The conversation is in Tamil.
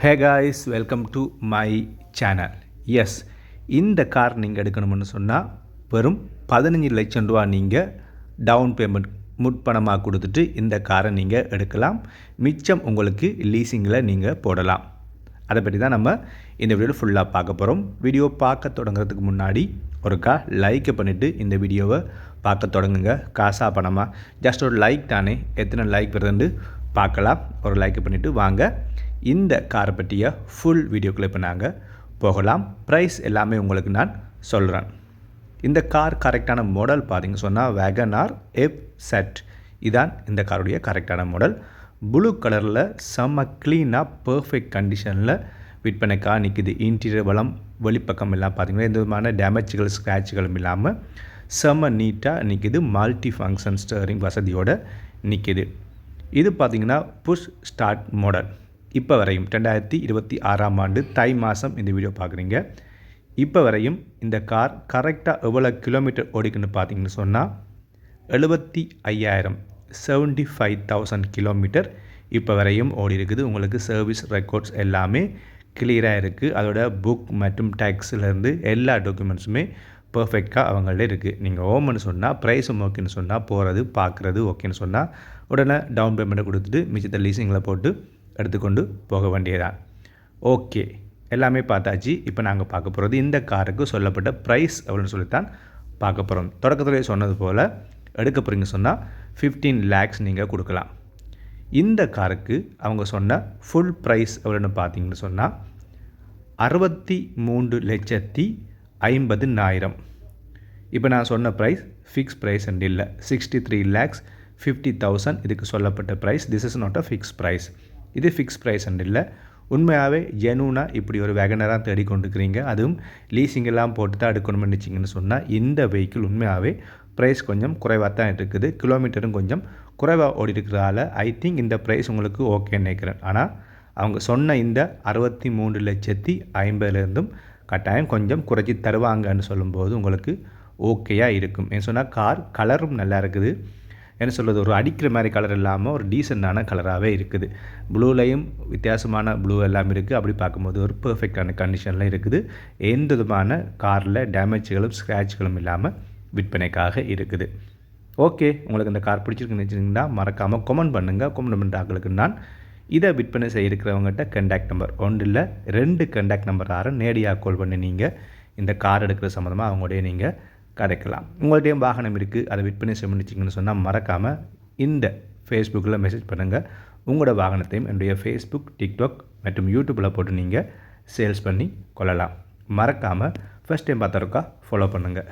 Hey guys welcome to my channel yes இந்த கார் நீங்கள் எடுக்கணும்னு சொன்னால் வெறும் பதினஞ்சு லட்சம் ரூபா நீங்கள் டவுன் பேமெண்ட் முற்பணமாக கொடுத்துட்டு இந்த காரை நீங்கள் எடுக்கலாம். மிச்சம் உங்களுக்கு லீசிங்கில் நீங்கள் போடலாம். அதை பற்றி தான் நம்ம இந்த வீடியோவில் ஃபுல்லாக பார்க்க போகிறோம் வீடியோ பார்க்க தொடங்குறதுக்கு முன்னாடி ஒருக்கா லைக்கை பண்ணிவிட்டு இந்த வீடியோவை பார்க்க தொடங்குங்க. காசாக பணமாக ஜஸ்ட் ஒரு லைக் தானே. எத்தனை லைக் வருதுன்னு பார்க்கலாம். ஒரு லைக் பண்ணிவிட்டு வாங்க. இந்த காரை பற்றிய ஃபுல் வீடியோக்குள்ளே இப்போ நாங்கள் போகலாம். ப்ரைஸ் எல்லாமே உங்களுக்கு நான் சொல்கிறேன் இந்த கார் கரெக்டான மாடல் பார்த்திங்க சொன்னால் வேகனார் எப் செட் இதான் இந்த காருடைய கரெக்டான மாடல் ப்ளூ கலரில் செம்ம க்ளீனாக பர்ஃபெக்ட் கண்டிஷனில் விற்பனைக்காக நிற்கிது இன்டீரியர் வளம் வெளிப்பக்கம் எல்லாம் பார்த்தீங்கன்னா எந்த விதமான டேமேஜ்கள் ஸ்க்ராட்சுகளும் இல்லாமல் செம்ம நீட்டாக நிற்கிது மல்டி ஃபங்க்ஷன் ஸ்டரிங் வசதியோடு நிற்கிது இது பார்த்திங்கன்னா புஷ் ஸ்டார்ட் மாடல் இப்போ வரையும் ரெண்டாயிரத்தி இருபத்தி ஆறாம் ஆண்டு தை மாதம் இந்த வீடியோ பார்க்குறீங்க. இப்போ வரையும் இந்த கார் கரெக்டாக எவ்வளோ கிலோமீட்டர் ஓடிக்குன்னு பார்த்தீங்கன்னு சொன்னால் எழுபத்தி ஐயாயிரம் செவன்டி ஃபைவ் தௌசண்ட் கிலோமீட்டர் இப்போ வரையும் ஓடி இருக்குது. உங்களுக்கு சர்வீஸ் ரெக்கார்ட்ஸ் எல்லாமே கிளியராக இருக்குது அதோட புக் மற்றும் டேக்ஸ்லேருந்து எல்லா டாக்குமெண்ட்ஸுமே பர்ஃபெக்டாக அவங்கள்ட்ட இருக்குது நீங்கள் ஓம்னு சொன்னால் ப்ரைஸும் ஓகேன்னு சொன்னால் போகிறது பார்க்குறது ஓகேன்னு சொன்னால் உடனே டவுன் பேமெண்ட்டை கொடுத்துட்டு மிச்சத்தை லீசிங்கில் போட்டு எடுத்துக்கொண்டு போக வேண்டியதான் ஓகே எல்லாமே பார்த்தாச்சு. இப்போ நாங்கள் பார்க்க போகிறது இந்த காருக்கு சொல்லப்பட்ட ப்ரைஸ் எவ்வளோன்னு சொல்லித்தான் பார்க்க போகிறோம் தொடக்கத்துலேயே சொன்னது போல் எடுக்க போகிறீங்க சொன்னால் ஃபிஃப்டீன் லேக்ஸ் நீங்கள் கொடுக்கலாம். இந்த காருக்கு அவங்க சொன்ன ஃபுல் ப்ரைஸ் எவ்வளோன்னு பார்த்தீங்கன்னு சொன்னால் அறுபத்தி மூன்று லட்சத்தி ஐம்பது நாயிரம் இப்போ நான் சொன்ன ப்ரைஸ் ஃபிக்ஸ் ப்ரைஸ் அண்ட் இல்லை. Sixty three lakhs fifty thousand இதுக்கு சொல்லப்பட்ட price this is not a fix price இது ஃபிக்ஸ் ப்ரைஸ் அண்ட் இல்லை. உண்மையாகவே ஜெனூனாக இப்படி ஒரு வேகனராக தேடிக்கொண்டுக்கிறீங்க அதுவும் லீசிங்கெல்லாம் போட்டு தான் எடுக்கணும்னு நினச்சிங்கன்னு சொன்னால் இந்த வெஹிக்கிள் உண்மையாகவே ப்ரைஸ் கொஞ்சம் குறைவாக தான் இருக்குது. கிலோமீட்டரும் கொஞ்சம் குறைவாக ஓடி இருக்கிறதால ஐ திங்க் இந்த ப்ரைஸ் உங்களுக்கு ஓகேன்னு நினைக்கிறேன். ஆனால் அவங்க சொன்ன இந்த அறுபத்தி மூன்று லட்சத்தி ஐம்பதுலேருந்தும் கட்டாயம் கொஞ்சம் குறைச்சி தருவாங்கன்னு சொல்லும்போது உங்களுக்கு ஓகேயாக இருக்கும். ஏன்னு சொன்னால் கார் கலரும் நல்லா இருக்குது. என்ன சொல்கிறது ஒரு அடிக்கிற மாதிரி கலர் இல்லாமல் ஒரு டீசெண்டான கலராகவே இருக்குது. ப்ளூலையும் வித்தியாசமான ப்ளூ எல்லாம் இருக்குது அப்படி பார்க்கும்போது ஒரு பர்ஃபெக்டான கண்டிஷனில் இருக்குது. எந்த விதமான காரில் டேமேஜ்களும் ஸ்க்ராட்ச்களும் இல்லாமல் விற்பனைக்காக இருக்குது. ஓகே உங்களுக்கு இந்த கார் பிடிச்சிருக்குன்னு வச்சுருந்தீங்கன்னா மறக்காமல் கொமெண்ட் பண்ணுங்கள் கொமெண்ட் பண்ணுற நான் இதை விற்பனை செய்ய இருக்கிறவங்ககிட்ட கண்டாக்ட் நம்பர் ஒன்று இல்லை ரெண்டு கண்டாக்ட் நம்பர் ஆறு நேடியாக கால் பண்ணி நீங்கள் இந்த கார் எடுக்கிற சம்மந்தமாக அவங்களுடைய நீங்கள் கதைக்கலாம். உங்கள்கிட்டையும் வாகனம் இருக்குது அதை விற்பனை செய்யணுச்சிங்கன்னு சொன்னால் மறக்காமல் இந்த ஃபேஸ்புக்கில் மெசேஜ் பண்ணுங்கள் உங்களோட வாகனத்தையும் என்னுடைய ஃபேஸ்புக் டிக்டாக் மற்றும் யூடியூப்பில் போட்டு நீங்கள் சேல்ஸ் பண்ணி கொள்ளலாம். மறக்காமல் ஃபஸ்ட் டைம் பார்த்துருக்கா ஃபாலோ பண்ணுங்கள்